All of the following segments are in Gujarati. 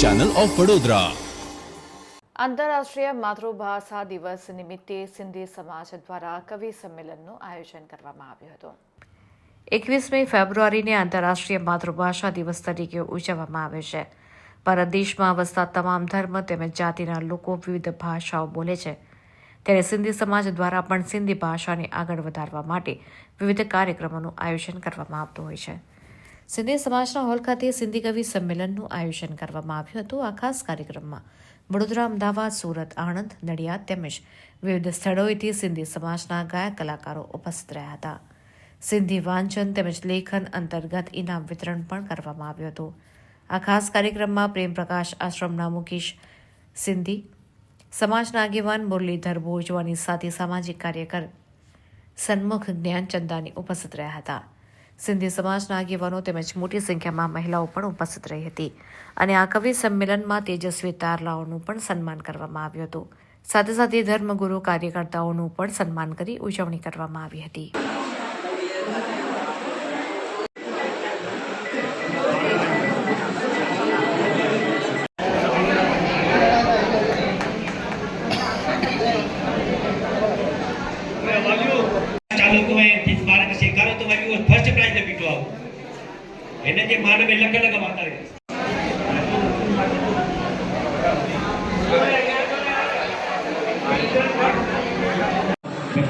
ચેનલ ઓફ વડોદરા આંતરરાષ્ટ્રીય માતૃભાષા દિવસ નિમિત્તે સિંધી સમાજ દ્વારા કવિ સંમેલનનું આયોજન કરવામાં આવ્યું હતું. એકવીસમી ફેબ્રુઆરીને આંતરરાષ્ટ્રીય માતૃભાષા દિવસ તરીકે ઉજવવામાં આવે છે. ભારત દેશમાં વસતા તમામ ધર્મ તેમજ જાતિના લોકો વિવિધ ભાષાઓ બોલે છે. ત્યારે સિંધી સમાજ દ્વારા પણ સિંધી ભાષાને આગળ વધારવા માટે વિવિધ કાર્યક્રમોનું આયોજન કરવામાં આવતું હોય છે. સિંધી સમાજના હોલ ખાતે સિંધી કવિ સંમેલનનું આયોજન કરવામાં આવ્યું હતું. આ ખાસ કાર્યક્રમમાં વડોદરા, અમદાવાદ, સુરત, આણંદ, નડિયાદ તેમજ વિવિધ સ્થળોએથી સિંધી સમાજના ગાયક કલાકારો ઉપસ્થિત રહ્યા હતા. સિંધી વાંચન તેમજ લેખન અંતર્ગત ઇનામ વિતરણ પણ કરવામાં આવ્યું હતું. આ ખાસ કાર્યક્રમમાં પ્રેમ પ્રકાશ આશ્રમના મુકેશ સિંધી, સમાજના આગેવાન મુરલીધર ભોજવાની સાથે સામાજિક કાર્યકર સન્મુખ જ્ઞાનચંદાની ઉપસ્થિત રહ્યા હતા. સિંધી સમાજના આગેવાનો તેમજ મોટી સંખ્યામાં મહિલાઓ પણ ઉપસ્થિત રહી હતી. અને આ કવિ સંમેલનમાં તેજસ્વી તારલાઓનું પણ સન્માન કરવામાં આવ્યું હતું. સાથે સાથે ધર્મગુરુ કાર્યકર્તાઓનું પણ સન્માન કરી ઉજવણી કરવામાં આવી હતી. માનવે લખ લખ વાતા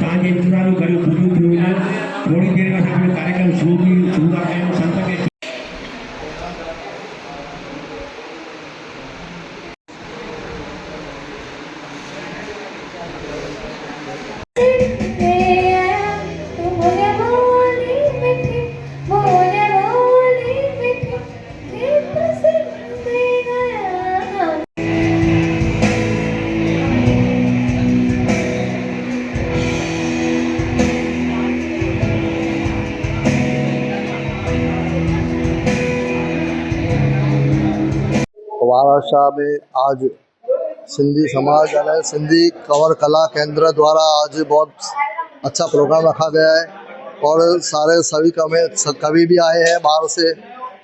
સાંજે વિચારું કર્યું પૂરું થયું થોડી દેરમાં આપણે કાર્યક્રમ શરૂ થયું શરૂ થાય Thank બોલે वाराणसा में आज सिंधी समाज અને सिंधी कवर कला केंद्र द्वारा आज बहुत अच्छा प्रोग्राम रखा गया है और सारे सभी कवि कवि भी आए हैं बाहर से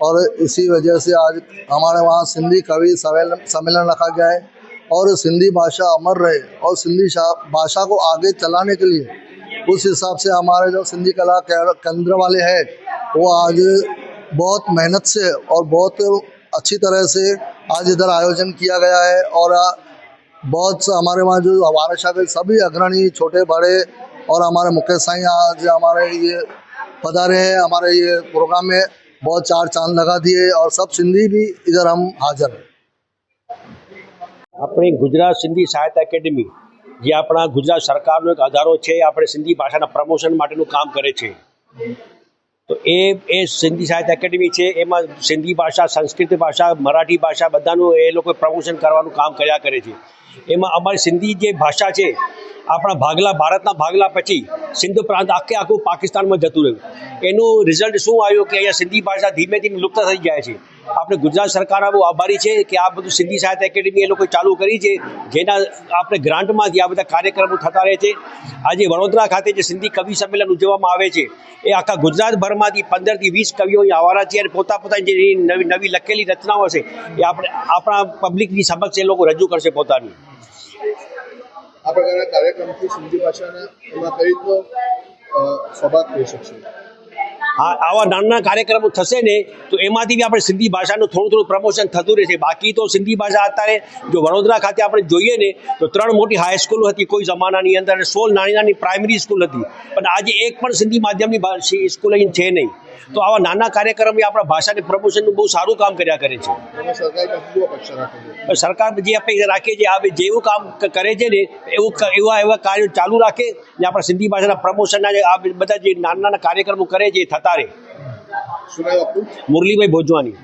और इसी वजह से आज हमारे वहाँ सिंधी कवि सम्मेलन रखा गया है और सिंधी भाषा अमर रहे और सिंधी भाषा को आगे चलाने के लिए उस हिसाब से हमारे जो सिंधी कला केंद्र वाले हैं वो आज बहुत मेहनत से और बहुत अच्छी तरह से आज इधर आयोजन किया गया है और आ, बहुत सा हमारे वहाँ जो हमारे शाह के सभी अग्रणी छोटे बड़े और हमारे मुकेश साई आज हमारे ये पधारे हैं हमारे ये प्रोग्राम में बहुत चार चांद लगा दिए और सब सिंधी भी इधर हम हाजिर हैं આપણી ગુજરાત સિંધી સાહિત્ય એકેડેમી જે આપણા ગુજરાત સરકારનો એક આધારો છે આપણે સિંધી ભાષાના પ્રમોશન માટેનું કામ કરે છે તો એ એ સિંધી સાહિત્ય એકેડમી છે, એમાં સિંધી ભાષા, સંસ્કૃત ભાષા, મરાઠી ભાષા બધાનું એ લોકો પ્રમોશન કરવાનું કામ કર્યા કરે છે. એમાં અમારી સિંધી જે ભાષા છે, આપણા ભાગલા, ભારતના ભાગલા પછી સિંધુ પ્રાંત આખે આખું પાકિસ્તાનમાં જતું રહ્યું. એનું રિઝલ્ટ શું આવ્યું કે અહીંયા સિંધી ભાષા ધીમે ધીમે લુપ્ત થઈ જાય છે. આપણે ગુજરાત સરકારના બહુ આભારી છે કે આ બધું સિંધી સાહિત્ય એકેડેમી એ લોકો ચાલુ કરી છે, જેના આપણે ગ્રાન્ટમાંથી આ બધા કાર્યક્રમો થતા રહે છે. આજે વડોદરા ખાતે જે સિંધી કવિ સંમેલન ઉજવવામાં આવે છે, એ આખા ગુજરાતભરમાંથી પંદરથી વીસ કવિઓ અહીં આવવાના છે અને પોતા પોતાની જે નવી નવી લખેલી રચનાઓ છે, એ આપણે આપણા પબ્લિકની સમક્ષ એ લોકો રજૂ કરશે પોતાની. આ પ્રકારના કાર્યક્રમથી સિંધી ભાષાના એમાં કઈ રીતનો સ્વભાગ થઈ શકશે? આવા નાના કાર્યક્રમો થશે ને તો એમાંથી બી આપણે સિંધી ભાષાનું થોડું થોડું પ્રમોશન થતું રહેશે. બાકી તો સિંધી ભાષા અત્યારે જો વડોદરા ખાતે આપણે જોઈએ ને તો ત્રણ મોટી હાઈસ્કૂલ હતી. કોઈ જમાનાની અંદર અને સોળ નાની નાની પ્રાઇમરી સ્કૂલ હતી. પણ આજે એક પણ સિંધી માધ્યમની સ્કૂલ અહીં છે નહીં. તો આવા નાના કાર્યક્રમ એ આપણા ભાષાની પ્રમોશનનું બહુ સારું કામ કર્યા કરે છે. સરકાર જે અપેક્ષા રાખે છે આ જેવું કામ કરે છે ને એવું એવા એવા કાર્યો ચાલુ રાખે ને આપણા સિંધી ભાષાના પ્રમોશનના આ બધા જે નાના નાના કાર્યક્રમો કરે છે એ થતા નામ મુરલીભાઈ ભોજવાની